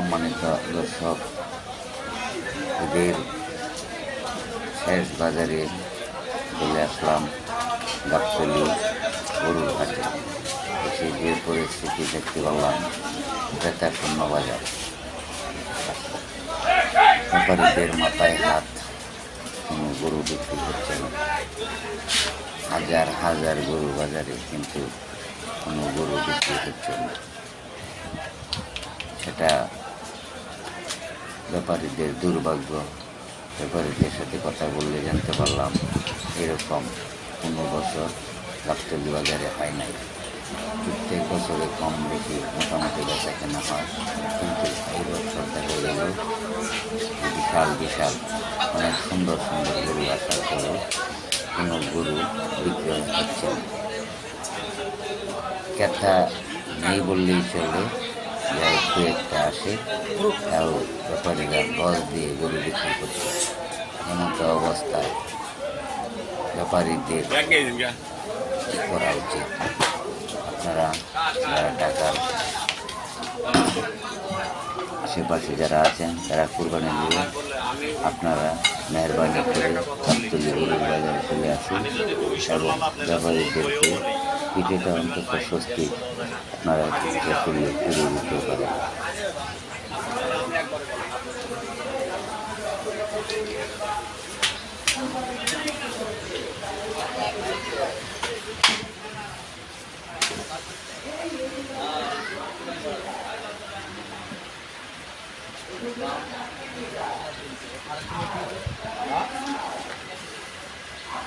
সম্মানিত দর্শক ঈদের শেষ বাজারে চলে আসলাম গাবতলি গরুর হাটে এসে যে পরিস্থিতি দেখতে পারলাম বেতাশূন্য বাজার। ব্যাপারীদের মাথায় হাত, কোনো গরু বিক্রি হচ্ছে না। হাজার হাজার গরু বাজারে কিন্তু কোনো গরু বিক্রি হচ্ছে না। সেটা ব্যাপারীদের দুর্ভাগ্য, ব্যাপারীদের সাথে কথা বললে জানতে পারলাম এরকম কোনো বছর গাবতলি বাজারে হয় নাই। প্রত্যেক বছরে কম বেশি মোটামুটি বেচা কেনা হয়। কিন্তু এই বছর দেখা গেল বিশাল বিশাল, অনেক সুন্দর সুন্দর গরু আসার পরেও কোনো গরু বিক্রয় হচ্ছে ক্রেতা নেই বললেই চলে। একটু একটা আসে তাও ব্যাপারীরা বস দিয়ে গরু বিক্রি করছে এমতো অবস্থায় ব্যাপারীদের কি করা উচিত আপনারা যারা ঢাকার আশেপাশে যারা আছেন, তারা কোরবানি দিয়ে আপনারা মেহরবানি করে গাবতলি বাজারে চলে আসুন এবং ব্যাপারীদেরকে পিঠেটা অন্তত স্বস্তি আপনারা তুলে দিতে পারেন।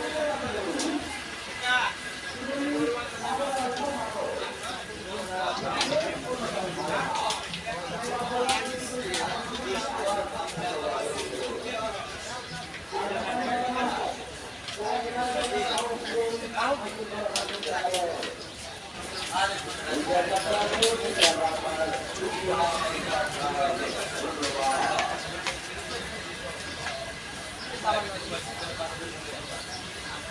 দুই ব্যাংকেতে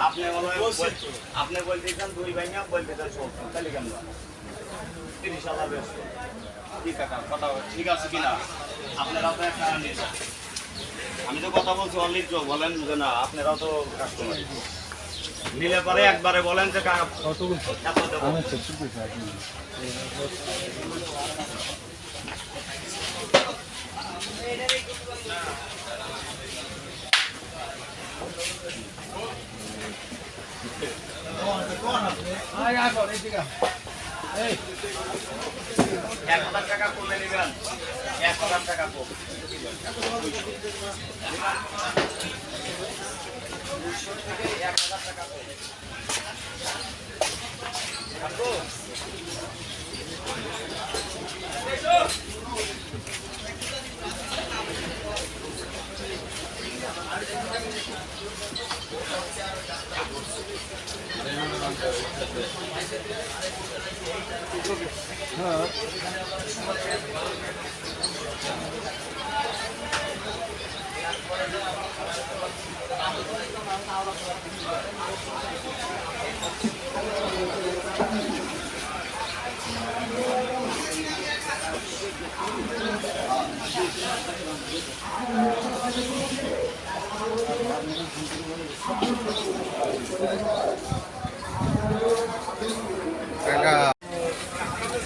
আপনি আপনি বলতেছেন দুই ব্যাংকে বলতেছেন সত্তর। তাহলে কেন তিরিশ হাজার ব্যস্ত ঠিক আছে কিনা তো নিয়ে। আমি তো কথা বলছি অলিজ্জ বলেন যে না আপনারাও তো কাস্টমার নিলে পরে একবারে বলেন যে কা- এত দেবো। এক হাজার টাকা করলে নেবেন। এক হাজার টাকা কম এক হাজার টাকা কম। রাখব?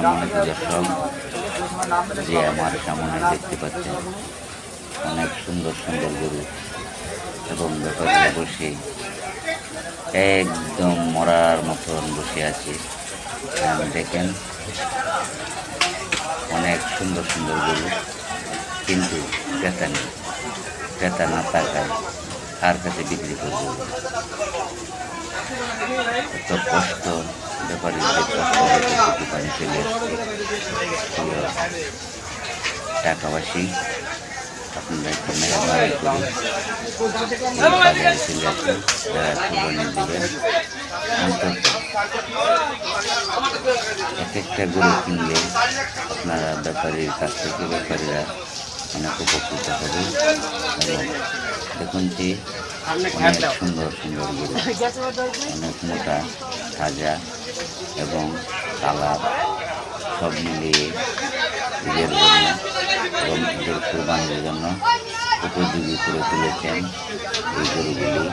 সম্মানিত দর্শক যে আমার সামনে দেখতে পাচ্ছেন, অনেক সুন্দর সুন্দর গরু এবং ব্যাপারে বসে, একদম মরার মতন বসে আছে। আর দেখেন, অনেক সুন্দর সুন্দর গরু, কিন্তু ক্রেতা নেই, ক্রেতা না থাকায় কার কাছে বিক্রি করব? এত কষ্ট ব্যাপারে কষ্ট। পানি চলে আসছে টাকাবাসী আপনারা একটু মেহরবানি করে এই বাজারে চলে আসুন যারা কুরবানি দেবেন অন্তত এক একটা গরু কিনলে আপনারা ব্যাপারীর কাছ থেকে ব্যাপারীরা অনেক উপকৃত হবে। এবং দেখুন যে অনেক সুন্দর সুন্দর গরু অনেক মোটা তাজা এবং কালার সব মিলিয়ে ঈদের জন্য এবং ঈদের কোরবানির জন্য উপযোগী করে তুলেছেন এই গরুগুলি।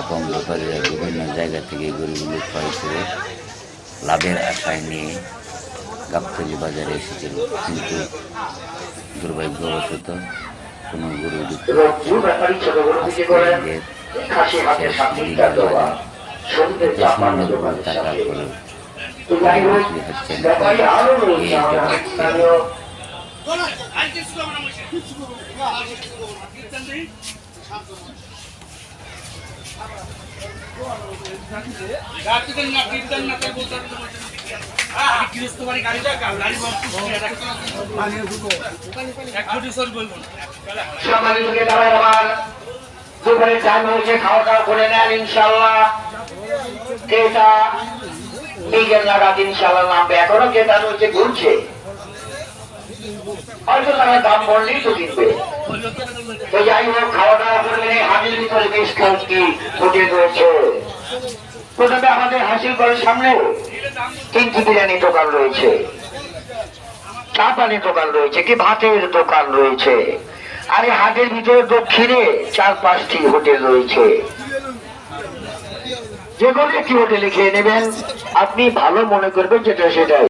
এবং ব্যাপারীরা বিভিন্ন জায়গা থেকে এই গরুগুলি ক্রয় করে লাভের আশায় নিয়ে গাবতলি বাজারে এসেছিল কিন্তু দুর্ভাগ্যবশত কোনো গরু বিক্রি এবং যে ব্যাপারী ছোট গরু থেকে করেন ঈদের খাসি হাতের সাথে দেওয়া সন্ধ্যের এত চাপা সুন্দর গরু বিক্রি হচ্ছে খাওয়া দাওয়া করে নেন ইনশাল্লাহ। ইনশাল্লাহ নামবে। এখনও ঘুরছে। হয়তো তারা দাম বললেই তো কিনবে। তো যাই হোক খাওয়া দাওয়া করলে হাতের ভিতরে বেশ কয়েকটি রয়েছে। প্রথমে আমাদের হাসিল করার সামনে তিনটি বিরিয়ানি দোকান রয়েছে। চা পানির দোকান রয়েছে কি ভাতের দোকান রয়েছে। আর এই হাটের ভিতরে দক্ষিণে চার পাঁচটি হোটেল রয়েছে। যে একটি হোটেলে খেয়ে নেবেন। আপনি ভালো মনে করবেন যেটা সেটাই।